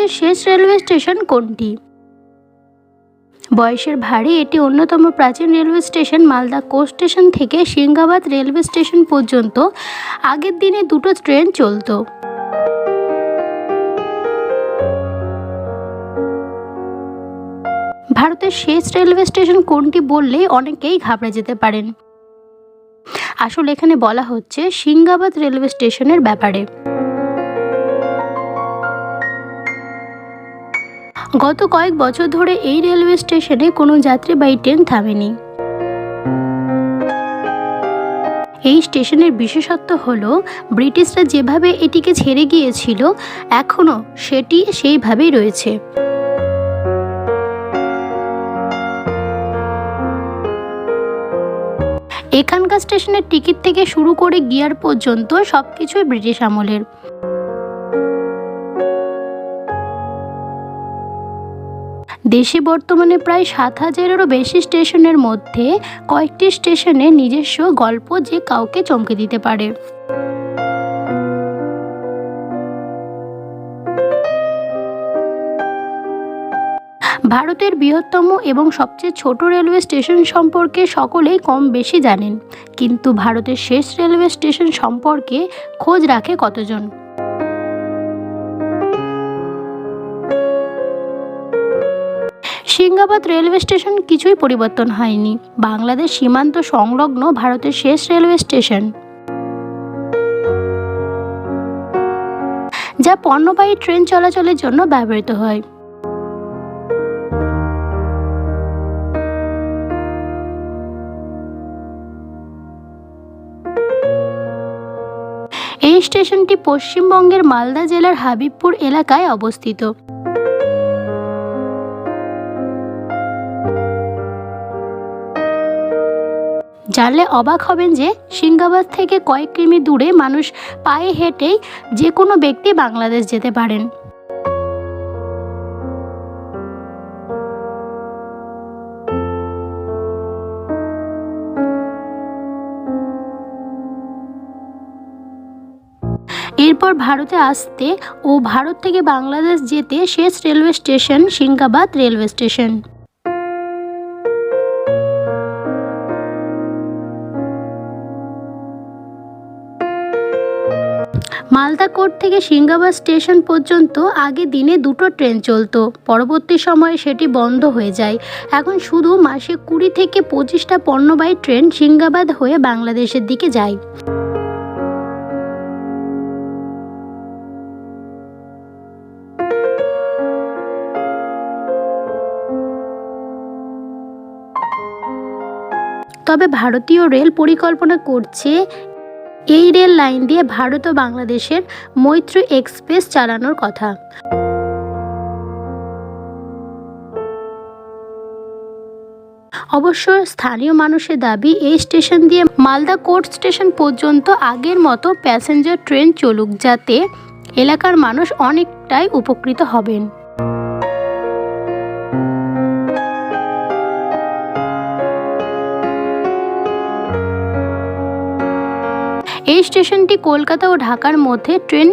ভারতের শেষ railway station কোনটি? বয়সের ভারে এটি অন্যতম প্রাচীন railway station Malda Court station থেকে সিংগাবাদ রেলওয়ে স্টেশন পর্যন্ত। আগের দিনে দুটো ট্রেন চলতো। ভারতের শেষ রেলওয়ে স্টেশন কোনটি বললেই অনেকেই ঘাবড়ে যেতে পারেন। আসলে এখানে বলা হচ্ছে সিংগাবাদ রেলওয়ে স্টেশনের ব্যাপারে। গত কয়েক বছর ধরে এই রেলওয়ে স্টেশনে কোনো যাত্রীবাহী ট্রেন থামেনি। এই স্টেশনের বিশেষত্ব হল, ব্রিটিশরা যেভাবে এটিকে ছেড়ে গিয়েছিল, এখনও সেটি সেইভাবেই রয়েছে। এখানকার স্টেশনের টিকিট থেকে শুরু করে গিয়ার পর্যন্ত সবকিছুই ব্রিটিশ আমলের। দেশে বর্তমানে প্রায় সাত হাজারেরও বেশি স্টেশনের মধ্যে কয়েকটি স্টেশনে নিজস্ব গল্প যে কাউকে চমকে দিতে পারে। ভারতের বৃহত্তম এবং সবচেয়ে ছোট রেলওয়ে স্টেশন সম্পর্কে সকলেই কম বেশি জানেন। কিন্তু ভারতের শেষ রেলওয়ে স্টেশন সম্পর্কে খোঁজ রাখে কতজন? সিংগাবাদ রেলওয়ে স্টেশন কিছুই পরিবর্তন হয়নি। বাংলাদেশ সীমান্ত সংলগ্ন ভারতের শেষ রেলওয়ে স্টেশন। যা পণ্যবাহী ট্রেন চলাচলের জন্য ব্যবহৃত হয়। এই স্টেশনটি পশ্চিমবঙ্গের মালদা জেলার হাবিবপুর এলাকায় অবস্থিত। জানলে অবাক হবেন যে সিঙ্গাবাদ থেকে কয়েক কিমি দূরে মানুষ পায়ে হেঁটেই যে কোনো ব্যক্তি বাংলাদেশ যেতে পারেন। এরপর ভারতে আসতে ও ভারত থেকে বাংলাদেশ যেতে শেষ railway station Singabad railway station. Malda Court থেকে সিঙ্গাবাদ স্টেশন পর্যন্ত আগে দিনে দুটো ট্রেন চলতো। পরবর্তী সময়ে সেটি বন্ধ হয়ে যায়। এখন শুধু মাসে কুড়ি থেকে পঁচিশটা পণ্যবাহী ট্রেন সিঙ্গাবাদ হয়ে বাংলাদেশের দিকে যায়। তবে ভারতীয় রেল পরিকল্পনা করছে এই রেল লাইন দিয়ে ভারত ও বাংলাদেশের মৈত্রী এক্সপ্রেস চালানোর কথা। অবশ্য স্থানীয় মানুষের দাবি, এই স্টেশন দিয়ে মালদা কোর্ট স্টেশন পর্যন্ত আগের মতো প্যাসেঞ্জার ট্রেন চলুক, যাতে এলাকার মানুষ অনেকটাই উপকৃত হবেন। এই স্টেশনটি কলকাতা ও ঢাকার মধ্যে ট্রেন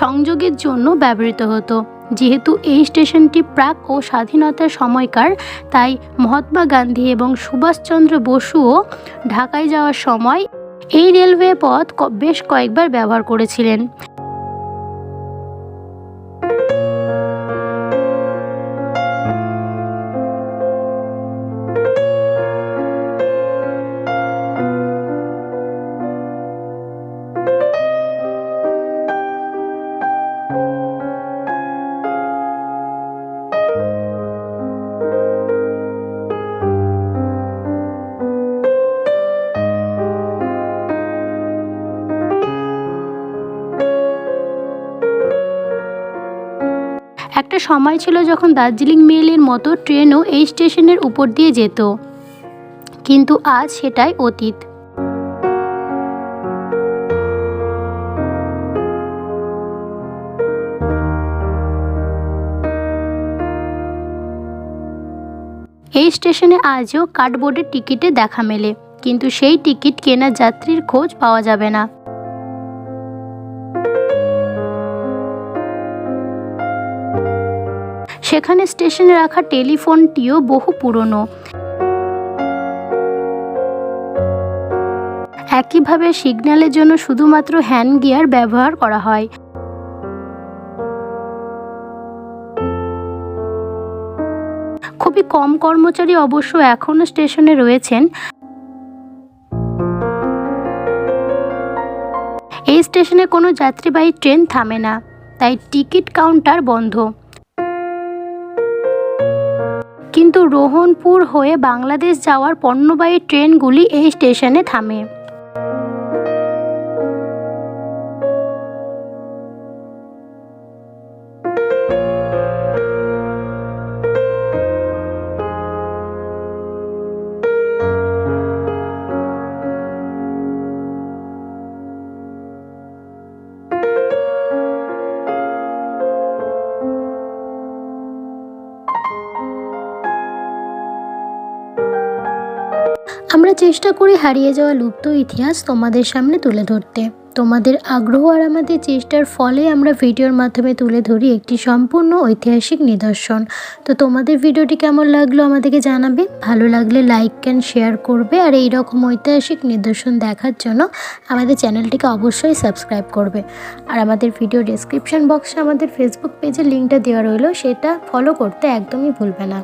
সংযোগের জন্য ব্যবহৃত হতো। যেহেতু এই স্টেশনটি প্রাক ও স্বাধীনতার সময়কার, তাই মহাত্মা গান্ধী এবং সুভাষচন্দ্র বসুও ঢাকায় যাওয়ার সময় এই রেলওয়ে পথ বেশ কয়েকবার ব্যবহার করেছিলেন। একটা সময় ছিল যখন দার্জিলিং মেলের মতো ট্রেনও এই স্টেশনের উপর দিয়ে যেত। কিন্তু আজ সেটাই অতীত। এই স্টেশনে আজও কার্ডবোর্ডের টিকিটে দেখা মেলে, কিন্তু সেই টিকিট কেনা যাত্রীর খোঁজ পাওয়া যাবে না। সেখানে স্টেশনে রাখা টেলিফোনটিও বহু পুরনো। একইভাবে সিগন্যালের জন্য শুধুমাত্র হ্যান্ড গিয়ার ব্যবহার করা হয়। খুবই কম কর্মচারী অবশ্য এখনও স্টেশনে রয়েছেন। এই স্টেশনে কোনো যাত্রীবাহী ট্রেন থামে না, তাই টিকিট কাউন্টার বন্ধ। কিন্তু রোহনপুর হয়ে বাংলাদেশ যাওয়ার পণ্যবাহী ট্রেনগুলি এই স্টেশনে থামে। আমরা চেষ্টা করি হারিয়ে যাওয়া লুপ্ত ইতিহাস তোমাদের সামনে তুলে ধরতে। তোমাদের আগ্রহ আর আমাদের চেষ্টার ফলে আমরা ভিডিওর মাধ্যমে তুলে ধরি একটি সম্পূর্ণ ঐতিহাসিক নিদর্শন। তো তোমাদের ভিডিওটি কেমন লাগল আমাদেরকে জানাবে। ভালো লাগলে লাইক অ্যান্ড শেয়ার করবে আর এই রকম ঐতিহাসিক নিদর্শন দেখার জন্য আমাদের চ্যানেলটিকে অবশ্যই সাবস্ক্রাইব করবে। আর আমাদের ভিডিও ডেসক্রিপশন বক্সে আমাদের ফেসবুক পেজের লিঙ্কটা দেওয়া রইল, সেটা ফলো করতে একদমই ভুলবে না।